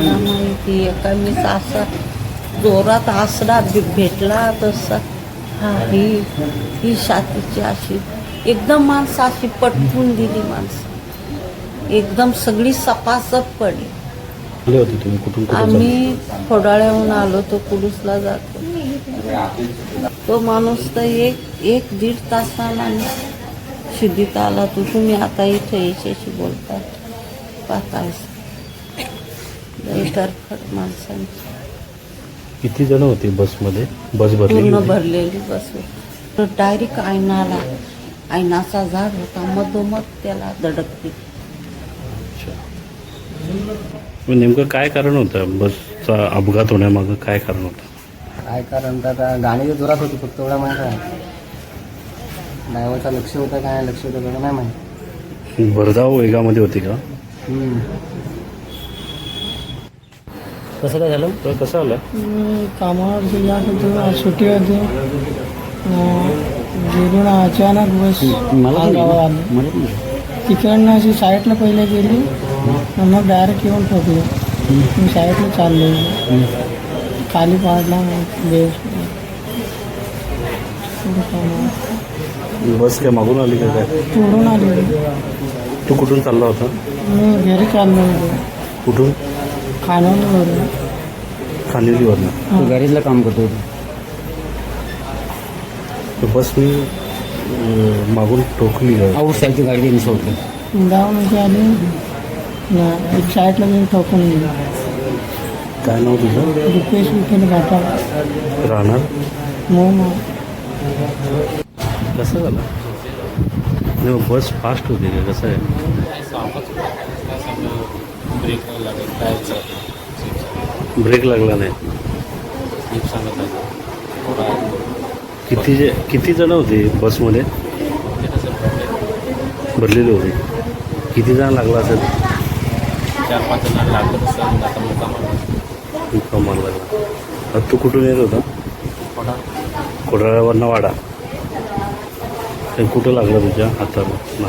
मला माहिती एका मी असा जोरात भे- भेटला तसा. हा ही ही छातीची अशी एकदम माणसं अशी पटवून दिली माणसं. एकदम सगळी सपासप पडली. आले होते तुम्ही? कुठून कुठून आम्ही खोडाळ्याहून आलो तो कुडूसला जातो. तो माणूस तर एक एक दीड तासाला शिदीत आला तो. तुम्ही आता इथे याच्याशी बोलता. पाहताय माणसांची. किती जण होते बसमध्ये? बस भरलेली पूर्ण होती? भरलेली बस डायरेक्ट आयनाला आयनाचा झाड होता. मधोमध त्याला धडकते अच्छा. मग नेमकं काय कारण होतं? बसचा अपघात होण्यामागं काय कारण होतं? काय कारण? तर आता गाणी तर जोरात होती फक्त एवढा माहीत आहे. ड्रायव्हरचं लक्ष होतं काय? लक्ष होतं एवढं नाही माहीत. भरधाव वेगामध्ये होती का? कसं काय झालं? तर कसं आलं मी कामावर जात होतो सुट्टी होती. गेलो ना अचानक बस आली तिकडनं अशी साईडला पहिले गेली आणि मग डायरेक्ट येऊन ठोकली मी साईडला चाललो. खाली पाडला मग बेस. बस काय मागून आली का काय? तोडून आली. तू कुठून चालला होता? मी घरी चाललो होतो. कुठून? खानवलीवरून खांदिवलीवरनं तू गॅरेजला काम करतो तर बस मी अं, मागून ठोकली का आऊट साईडची गाडी त्यांनी सोडली. जाऊन अशी आली ना एक साईडला मी ठोकून काय नाव तुझं? रुपेश विकेल घाटा राहणार? मग मग कसं झालं? नाही मग बस फास्ट होती का कसं आहे? ब्रेक लागला नाही. किती जे किती जण होते बसमध्ये? भरलेले होते. किती जण लागला असेल? चार पाच जणांना लागलं तसं आता मुक्काम मुक्कामाला लागला. तू कुठून येत होता? कोडाळ्यावरनं वाडा. ते कुठं लागलं तुझ्या हाताला